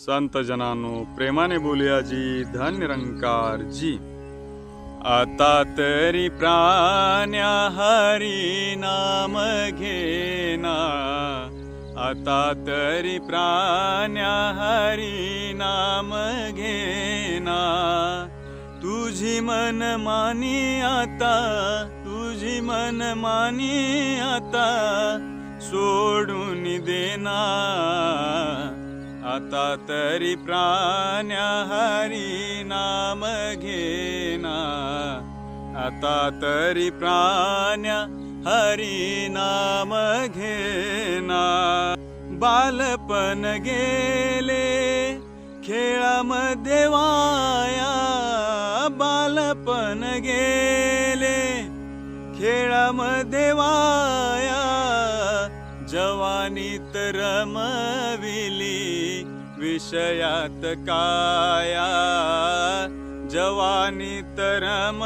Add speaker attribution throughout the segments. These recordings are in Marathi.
Speaker 1: संत जनानो प्रेमाने बोलूया जी धन निरंकार जी. आता तरी प्राण्या हरी नाम घेना. आता तरी प्राण्या हरी नाम घेना. तुझी मन मानी आता तुझी मन मानी आता सोडून देना. आता तरी प्राण्या हरी नाम घेना. आता तरी प्राण्या हरी नाम घेना. बालपण गेले खेळामध्ये वाया बालपण गेले खेळामध्ये वाया जवानी रमविली विषयात काया. जवानी रमविली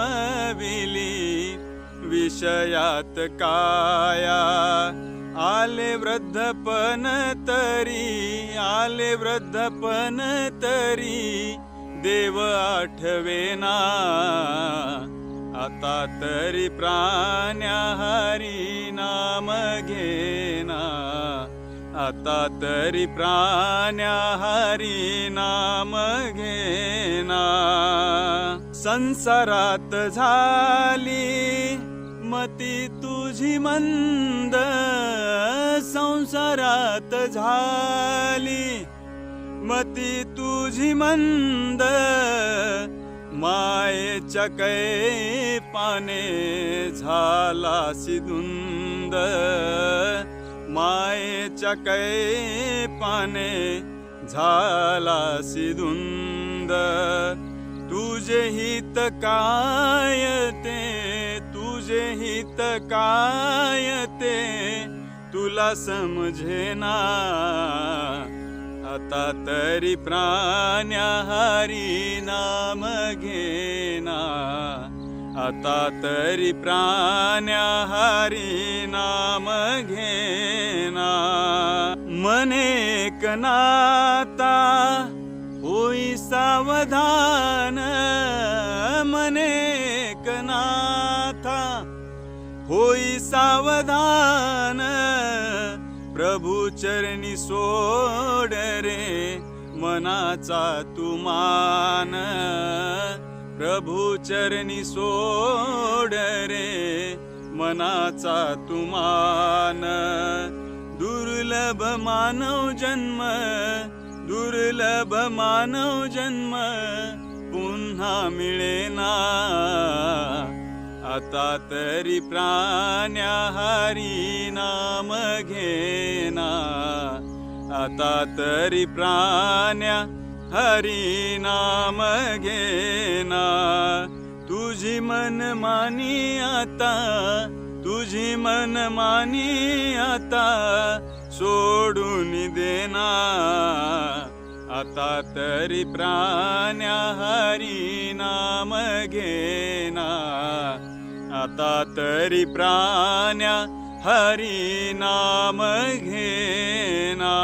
Speaker 1: विषयात काया. आले वृद्धपण तरी आले वृद्धपण तरी देव आठवेना आता तरी प्राण्या हरी नाम घे. आता तरी प्राण्या हरी नाम घेना. संसारात झाली मती तुझी मंद. संसारात झाली मती तुझी मंद. मायेच्या कै पाने झाला सिधुंद. मायेच्या कै पाने झाला सिधुंद. तुझे हित काय ते तुझे हित काय ते तुला समझेना. आता तरी प्राण्या हरी नाम घेना. आता तरी प्राण्या हरी नाम घेना. मने कनाता होई सावधान मने कनाथा। होई सावधान प्रभु चरणी सोड रे मनाचा तुमान। प्रभु चरणी सोड रे मनाचा तुमान। दुर्लभ मानव जन्म दुर्लभ मानव जन्म पुन्हा मिळेना. आता तरी प्राण्याहारी नाम घेना. आता तरी प्राण्या हरी नाम घेना. तुझी मन मानी आता तुझी मन मानी आता सोडून देना. आता तरी प्राण्या हरी नाम घेना. आता तरी प्राण्या हरी नाम घेना.